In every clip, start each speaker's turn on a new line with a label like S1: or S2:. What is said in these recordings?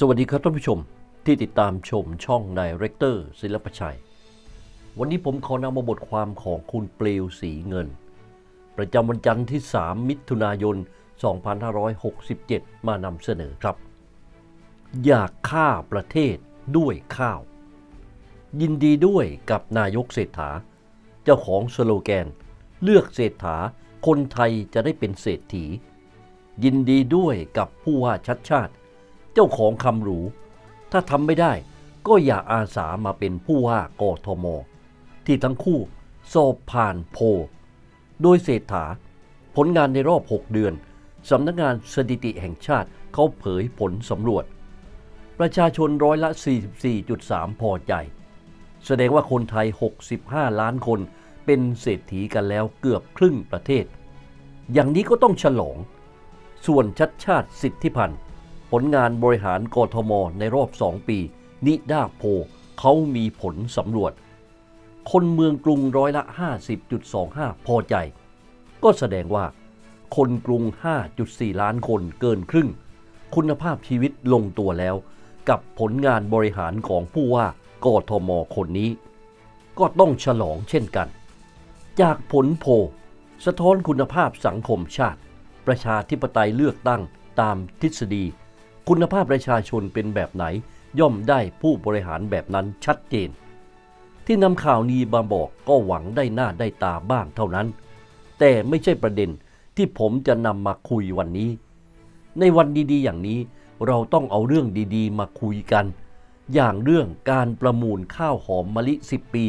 S1: สวัสดีครับท่านผู้ชมที่ติดตามชมช่องนายเรคเตอร์ศิลปชัย วันนี้ผมขอนำมาบทความของคุณเปลวสีเงิน ประจำวันจันทร์ที่ 3 มิถุนายน 2567 มานำเสนอครับ อยากฆ่าประเทศด้วยข้าว ยินดีด้วยกับนายกเศรษฐา เจ้าของสโลแกน เลือกเศรษฐาคนไทยจะได้เป็นเศรษฐี ยินดีด้วยกับผู้ว่าชัดชาติ เจ้าของคำหรู ถ้าทำไม่ได้ก็อย่าอาสามาเป็นผู้ว่ากทม ที่ทั้งคู่สอบผ่านโพ โดยเศรษฐา ผลงานในรอบ 6 เดือนสำนักงานสถิติแห่งชาติเขาเผยผลสำรวจ ประชาชนร้อยละ 44.3 พอใจ แสดงว่าคนไทย 65 ล้านคนเป็นเศรษฐีกันแล้วเกือบครึ่งประเทศ อย่างนี้ก็ต้องฉลอง ส่วนชัดชาติสิทธิพันธ์ ผลงานบริหารกทมในรอบ 2 ปี นิดาโพเขามีผลสำรวจ คนเมืองกรุงร้อยละ 50.25 พอใจ ก็แสดงว่า คนกรุง 5.4 ล้านคนเกินครึ่ง คุณภาพชีวิตลงตัวแล้ว กับผลงานบริหารของผู้ว่ากทมคนนี้ ก็ต้องฉลองเช่นกัน จากผลโพสะท้อนคุณภาพสังคมชาติ ประชาธิปไตยเลือกตั้งตามทฤษฎี คุณภาพประชาชนเป็นแบบไหน ย่อมได้ผู้บริหารแบบนั้นชัดเจน ที่นำข่าวนี้มาบอกก็หวังได้หน้าได้ตาบ้างเท่านั้น แต่ไม่ใช่ประเด็นที่ผมจะนำมาคุยวันนี้ ในวันดีๆ อย่างนี้เราต้องเอาเรื่องดีๆ มาคุยกัน อย่างเรื่องการประมูลข้าวหอมมะลิ 10 ปี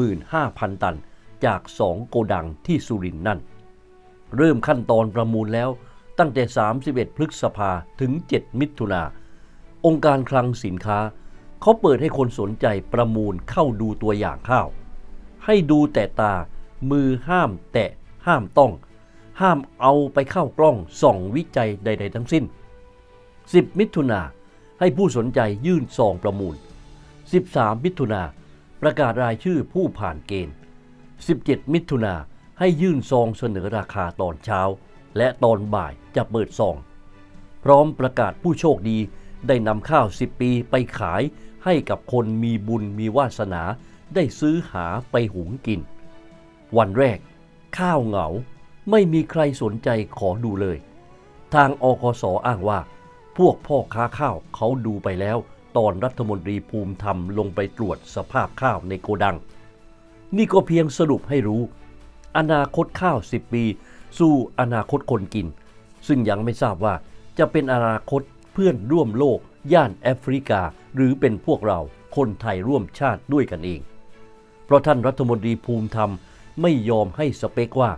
S1: 15,000 ตัน จาก 2 โกดังที่สุรินทร์นั่น เริ่มขั้นตอนประมูลแล้ว ตั้งแต่ 31 พฤษภาถึง 7 มิถุนา องค์การคลังสินค้า เขาเปิดให้คนสนใจประมูลเข้าดูตัวอย่างข้าว ให้ดูแต่ตา มือห้ามแตะ ห้ามต้อง ห้ามเอาไปเข้ากล้องส่องวิจัยใด ๆ ทั้งสิ้น 10 มิถุนาให้ผู้สนใจยื่นซองประมูล 13 มิถุนาประกาศรายชื่อผู้ผ่านเกณฑ์ 17 มิถุนาให้ยื่นซองเสนอราคาตอนเช้า และตอนบ่ายจะเปิดซอง พร้อมประกาศผู้โชคดีได้นำข้าว 10 ปีไปขายให้กับคนมีบุญมีวาสนาได้ซื้อหาไปหุงกิน วันแรก ข้าวเหงาไม่มีใครสนใจขอดูเลย ทางอคสอ้างว่า พวกพ่อค้าข้าวเขาดูไปแล้ว ตอนรัฐมนตรีภูมิธรรมลงไปตรวจสภาพข้าวในโกดัง นี่ก็เพียงสรุปให้รู้ อนาคตข้าว 10 ปี สู่อนาคตคนกิน ซึ่งยังไม่ทราบว่าจะเป็นอนาคตเพื่อนร่วมโลก ย่านแอฟริกา หรือเป็นพวกเราคนไทยร่วมชาติด้วยกันเอง เพราะท่านรัฐมนตรีภูมิธรรมไม่ยอมให้สเปคว่า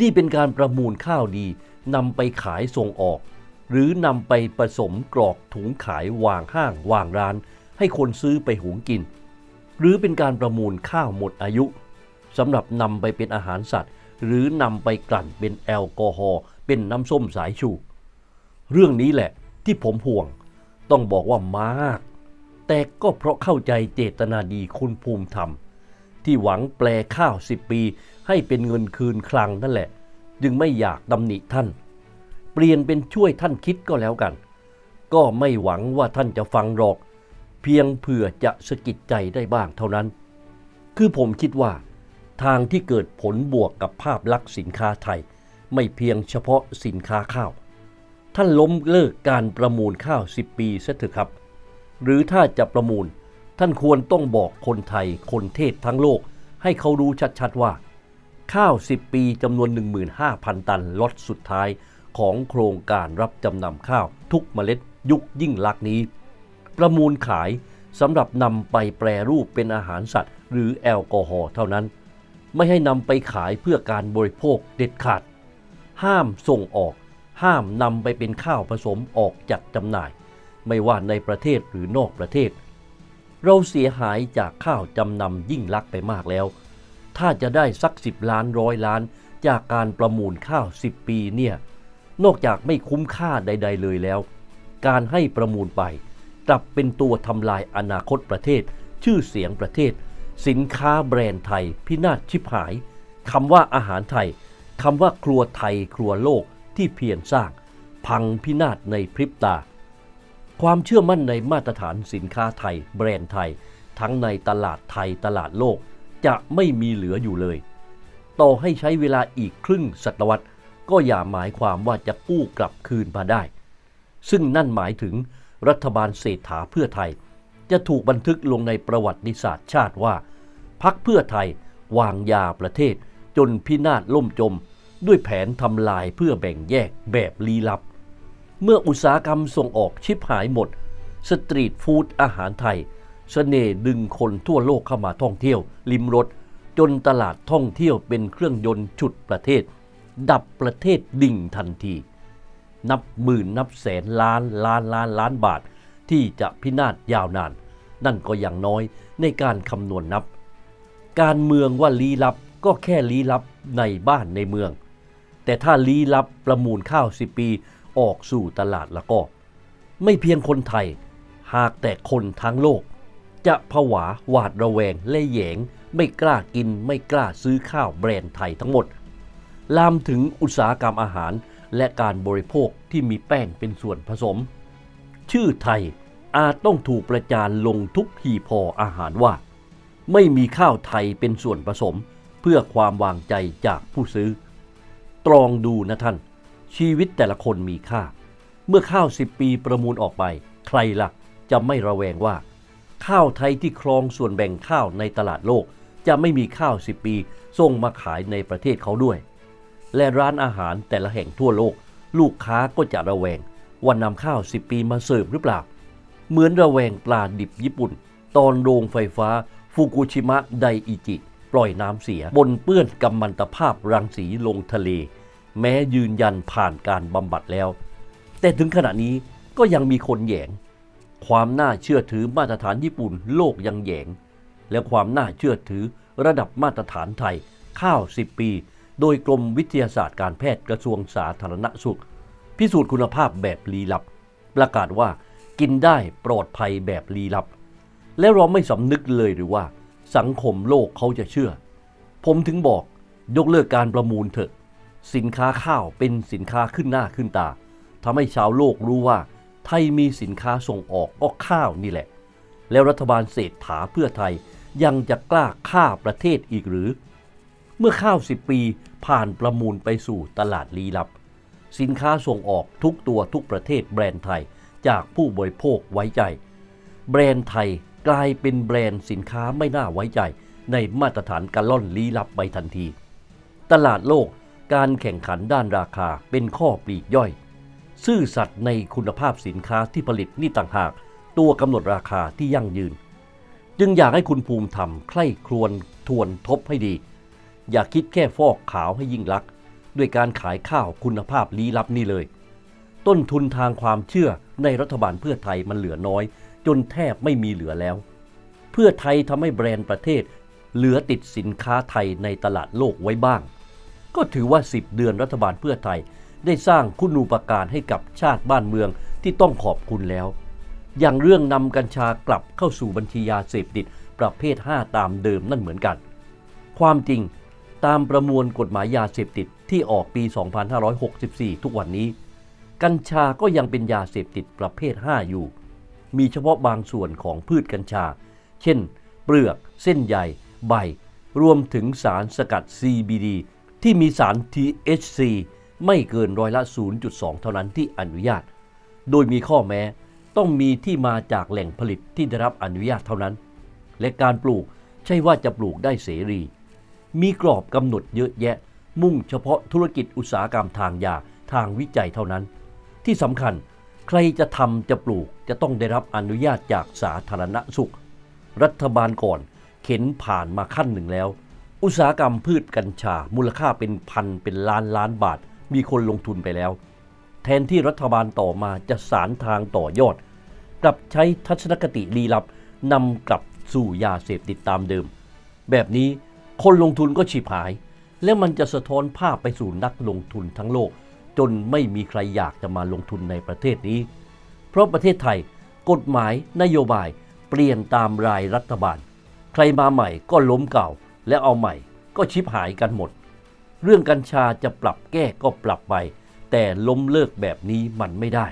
S1: นี่เป็นการประมูลข้าวดีนำไปขายส่งออก หรือนำไปผสมกรอกถุงขายวางห้างวางร้าน ให้คนซื้อไปหุงกิน หรือเป็นการประมูลข้าวหมดอายุสำหรับนำไปเป็นอาหารสัตว์ หรือนำไปกลั่นเป็นแอลกอฮอล์เป็นน้ำส้มสายชู เรื่องนี้แหละที่ผมห่วง ต้องบอกว่ามาก แต่ก็เพราะเข้าใจเจตนาดีคุณภูมิธรรม ที่หวังแปลข้าว10ปี ให้เป็นเงินคืนคลังนั่นแหละ จึงไม่อยากตำหนิท่าน เปลี่ยนเป็นช่วยท่านคิดก็แล้วกัน ก็ไม่หวังว่าท่านจะฟังหรอก เพียงเผื่อจะสะกิดใจได้บ้างเท่านั้น คือผมคิดว่า ทางที่เกิดผลบวกกับภาพลักษณ์สินค้าไทย ไม่เพียงเฉพาะสินค้าข้าว ท่านล้มเลิกการประมูลข้าว 10 ปีเสียเถอะครับ หรือถ้าจะประมูล ท่านควรต้องบอกคนไทยคนเทศทั้งโลก ให้เขารู้ชัดๆว่า ข้าว 10 ปีจำนวน 15,000 ตันล็อตสุดท้ายของโครงการรับจำนำข้าวทุกเมล็ดยุคยิ่งลักษณ์นี้ ประมูลขายสำหรับนำไปแปรรูปเป็นอาหารสัตว์ หรือแอลกอฮอล์เท่านั้น ไม่ให้นำไปขายเพื่อการบริโภคเด็ดขาด ห้ามส่งออก ห้ามนำไปเป็นข้าวผสมออกจัดจำหน่าย ไม่ว่าในประเทศหรือนอกประเทศ เราเสียหายจากข้าวจำนำยิ่งลักไปมากแล้ว ถ้าจะได้สักสิบล้านร้อยล้านจากการประมูลข้าว 10 ปีเนี่ยนอกจากไม่คุ้มค่าใด ๆ เลยแล้ว การให้ประมูลไป กลับเป็นตัวทำลายอนาคตประเทศ ชื่อเสียงประเทศ สินค้าแบรนด์ไทย พินาศชิบหายคำว่าอาหารไทยคำว่าครัวไทยครัวโลกที่เพียรสร้าง พังพินาศในพริบตา ความเชื่อมั่นในมาตรฐานสินค้าไทย แบรนด์ไทย ทั้งในตลาดไทยตลาดโลกจะไม่มีเหลืออยู่เลย ต่อให้ใช้เวลาอีกครึ่งศตวรรษ ก็อย่าหมายความว่าจะกู้กลับคืนมาได้ ซึ่งนั่นหมายถึงรัฐบาลเศรษฐาเพื่อไทย จะถูกบันทึกลงในประวัติศาสตร์ชาติว่า พักเพื่อไทยวางยาประเทศ จนพินาศล่มจม ด้วยแผนทำลายเพื่อแบ่งแยกแบบลี้ลับ เมื่ออุตสาหกรรมส่งออกชิบหายหมด สตรีทฟู้ดอาหารไทยเสน่ห์ดึงคนทั่วโลกเข้ามาท่องเที่ยว ลิมรถจนตลาดท่องเที่ยวเป็นเครื่องยนต์ฉุดประเทศ ดับประเทศดิ่งทันที นับหมื่นนับแสนล้านล้านล้านล้านบาท ที่จะพินาศยาวนาน นั่นก็อย่างน้อยในการคำนวณนับ การเมืองว่าลี้ลับก็แค่ลี้ลับในบ้านในเมือง แต่ถ้าลี้ลับประมูลข้าวสิปีออกสู่ตลาดแล้วก็ ไม่เพียงคนไทย หากแต่คนทั้งโลก จะผวาหวาดระแวงและแยง ไม่กล้ากินไม่กล้าซื้อข้าวแบรนด์ไทยทั้งหมด ลามถึงอุตสาหกรรมอาหารและการบริโภคที่มีแป้งเป็นส่วนผสม ชื่อไทยอาจต้องถูกประจานลงทุกหีพออาหารว่า ไม่มีข้าวไทยเป็นส่วนผสมเพื่อความวางใจจากผู้ซื้อ ตรองดูนะท่าน ชีวิตแต่ละคนมีค่า เมื่อข้าวสิบปีประมูลออกไป ใครละ่ะจะไม่ระแวงว่า ข้าวไทยที่ครองส่วนแบ่งข้าวในตลาดโลก จะไม่มีข้าวสิบปีส่งมาขายในประเทศเขาด้วย และร้านอาหารแต่ละแห่งทั่วโลก ลูกค้าก็จะระแวงว่านำข้าวสิบปีมาเสิร์ฟหรือเปล่า เหมือนระแวงปลาดิบญี่ปุ่น ตอนโรงไฟฟ้า ฟุกุชิมะไดอิจิ ปล่อยน้ำเสีย บนเปื้อนกัมมันตภาพรังสีลงทะเล แม้ยืนยันผ่านการบำบัดแล้ว แต่ถึงขณะนี้ก็ยังมีคนแยง ความน่าเชื่อถือมาตรฐานญี่ปุ่นโลกยังแยง และความน่าเชื่อถือระดับมาตรฐานไทยข้าว 10 ปี โดยกรมวิทยาศาสตร์การแพทย์กระทรวงสาธารณสุข พิสูจน์คุณภาพแบบลี้ลับ ประกาศว่ากินได้ปลอดภัยแบบลี้ลับ และเราไม่สำนึกเลยหรือว่า สังคมโลกเขาจะเชื่อ ผมถึงบอกยกเลิกการประมูลเถอะ สินค้าข้าวเป็นสินค้าขึ้นหน้าขึ้นตาทำให้ชาวโลกรู้ว่า ไทยมีสินค้าส่งออกก็ข้าวนี่แหละ แล้วรัฐบาลเศรษฐาเพื่อไทยยังจะกล้าฆ่าประเทศอีกหรือ เมื่อข้าว10ปีผ่านประมูลไปสู่ตลาดลี้ลับ สินค้าส่งออกทุกตัวทุกประเทศแบรนด์ไทยจากผู้บริโภคไว้ใจ แบรนด์ไทย กลายเป็นแบรนด์สินค้าไม่น่าไว้ใจ ในมาตรฐานการล่อนลี้ลับไปทันที ตลาดโลกการแข่งขันด้านราคาเป็นข้อปลีกย่อย ซื่อสัตย์ในคุณภาพสินค้าที่ผลิตนี่ต่างหาก ตัวกำหนดราคาที่ยั่งยืน จึงอยากให้คุณภูมิธรรมใคร่ครวญทวนทบให้ดี อย่าคิดแค่ฟอกขาวให้ยิ่งลักษณ์ด้วยการขายข้าวคุณภาพลี้ลับนี่เลย ต้นทุนทางความเชื่อในรัฐบาลเพื่อไทยมันเหลือน้อย จนแทบไม่มีเหลือแล้ว เพื่อไทยทำให้แบรนด์ประเทศ เหลือติดสินค้าไทยในตลาดโลกไว้บ้าง ก็ถือว่า 10 เดือนรัฐบาลเพื่อไทย ได้สร้างคุณูปการให้กับชาติบ้านเมืองที่ต้องขอบคุณแล้ว อย่างเรื่องนำกัญชากลับเข้าสู่บัญชียาเสพติดประเภท 5 ตามเดิมนั่นเหมือนกัน ความจริงตามประมวลกฎหมายยาเสพติดที่ออกปี 2564 ทุกวันนี้ กัญชาก็ยังเป็นยาเสพติดประเภท 5 อยู่ มีเฉพาะบางส่วนของพืชกัญชา เช่น เปลือก เส้นใยใบ รวมถึงสารสกัด CBD ที่มีสาร THC ไม่เกินร้อยละ 0.2 เท่านั้นที่อนุญาต โดยมีข้อแม้ต้องมีที่มาจากแหล่งผลิตที่ได้รับอนุญาตเท่านั้น และการปลูกใช่ว่าจะปลูกได้เสรี มีกรอบกำหนดเยอะแยะ มุ่งเฉพาะธุรกิจอุตสาหกรรมทางยาทางวิจัยเท่านั้น ที่สำคัญใครจะทำจะปลูกจะต้องได้รับอนุญาตจากสาธารณสุข รัฐบาลก่อนเข็นผ่านมาขั้นหนึ่งแล้ว อุตสาหกรรมพืชกัญชา มูลค่าเป็นพันเป็นล้านล้านบาท มีคนลงทุนไปแล้ว แทนที่รัฐบาลต่อมาจะสารทางต่อยอด กลับใช้ทัศนคติลี้ลับนำกลับสู่ยาเสพติดตามเดิม แบบนี้คนลงทุนก็ฉิบหาย และมันจะสะท้อนภาพไปสู่นักลงทุนทั้งโลก จนไม่มีใครอยากจะมาลงทุนในประเทศนี้ เพราะประเทศไทยกฎหมายนโยบายเปลี่ยนตามรายรัฐบาล ใครมาใหม่ก็ล้มเก่า และเอาใหม่ก็ชิบหายกันหมด เรื่องกัญชาจะปรับแก้ก็ปรับไป แต่ล้มเลิกแบบนี้มันไม่ได้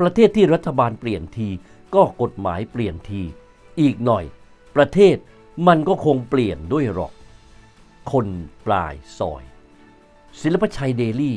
S1: ประเทศที่รัฐบาลเปลี่ยนทีก็กฎหมายเปลี่ยนที อีกหน่อย ประเทศมันก็คงเปลี่ยนด้วยหรอก คนปลายซอย ศิลปชัยเดลี่